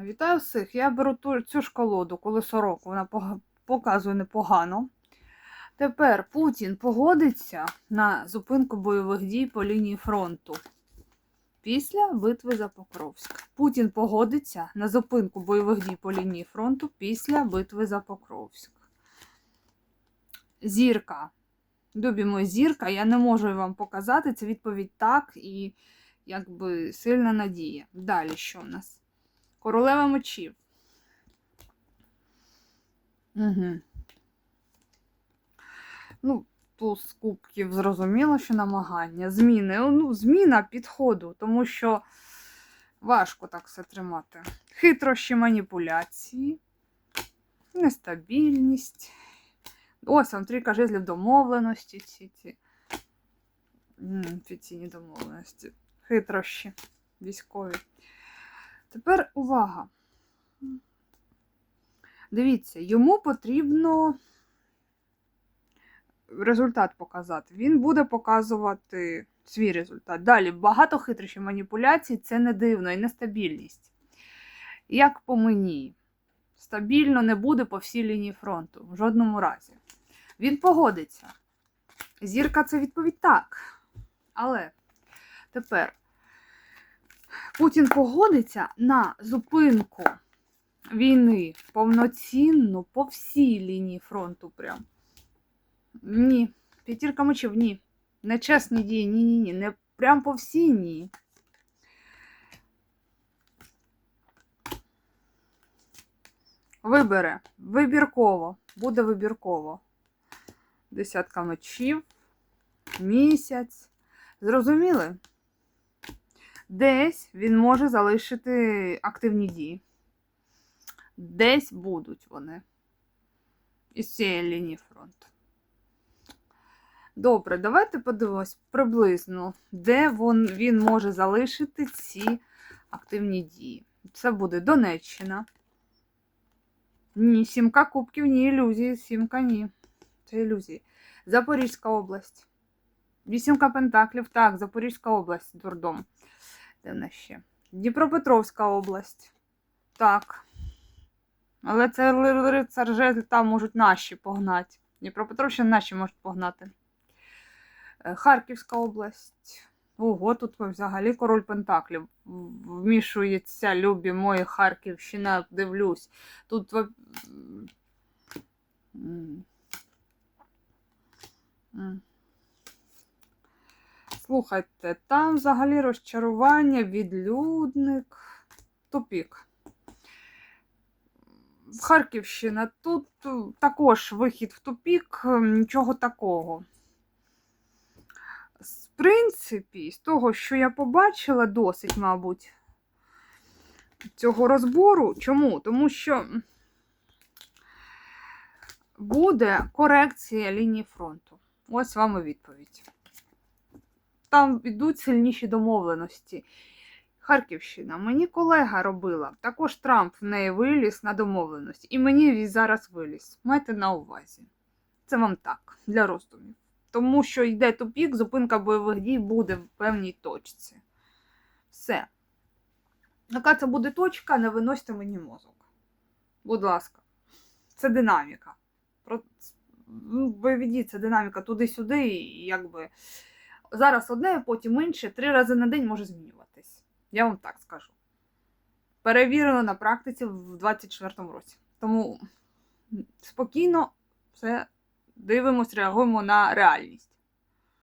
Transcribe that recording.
Вітаю всіх! Я беру ту, цю колоду, коли сорок, вона показує непогано. Тепер Путін погодиться на зупинку бойових дій по лінії фронту після битви за Покровськ. Путін погодиться на зупинку бойових дій по лінії фронту після битви за Покровськ. Зірка. Любі мої, зірка, я не можу вам показати. Це відповідь так і якби сильна надія. Далі що в нас? Королева мечів. Угу. Ну, туз кубків зрозуміло, що намагання. Зміни. Ну, зміна підходу, тому що важко так все тримати. Хитрощі маніпуляції, нестабільність. Ось вам трійка жезлів домовленості. Ці, ці. Офіційні домовленості. Хитрощі військові. Тепер увага. Дивіться, йому потрібно результат показати. Він буде показувати свій результат. Далі багато хитрощів маніпуляцій це не дивно і нестабільність. Як по мені, стабільно не буде по всій лінії фронту, в жодному разі. Він погодиться. Зірка це відповідь так. Але тепер Путін погодиться на зупинку війни повноцінну по всій лінії фронту. Прям. Ні. П'ятірка мечів, ні. Нечесні дії, ні, ні, ні. Не прям по всій ні. Вибере. Вибірково. Буде вибірково. Десятка мечів. Місяць. Зрозуміли? Десь він може залишити активні дії. Десь будуть вони. Із цієї лінії фронту. Добре, давайте подивимось приблизно, де він може залишити ці активні дії. Це буде Донеччина. Ні, сімка кубків, ні, ілюзії. Сімка ні. Це ілюзії. Запорізька область. Вісімка пентаклів. Так, Запорізька область, дурдом. Де в ще? Дніпропетровська область. Так. Але це рицар там можуть наші погнати. Дніпропетровщина наші можуть погнати. Е, Харківська область. Ого, тут взагалі король Пентаклів вмішується, любі мої Харківщина, дивлюсь. Тут. М. Слухайте, там взагалі розчарування, відлюдник, тупік. Харківщина, тут також вихід в тупік, е, нічого такого. В принципі, з того, що я побачила, досить, мабуть, цього розбору. Чому? Тому що буде корекція лінії фронту. Ось вам і відповідь. Там йдуть сильніші домовленості. Харківщина. Мені колега робила. Також Трамп в неї виліз на домовленості. І мені зараз виліз. Майте на увазі. Це вам так, для роздумів. Тому що йде тупік, зупинка бойових дій буде в певній точці. Все. Яка це буде точка, не виносьте мені мозок. Будь ласка. Це динаміка. Бойові дії це динаміка туди-сюди, і якби зараз одне, потім інше, три рази на день може змінюватись. Я вам так скажу. Перевірено на практиці в 24-му році. Тому спокійно все дивимось, реагуємо на реальність.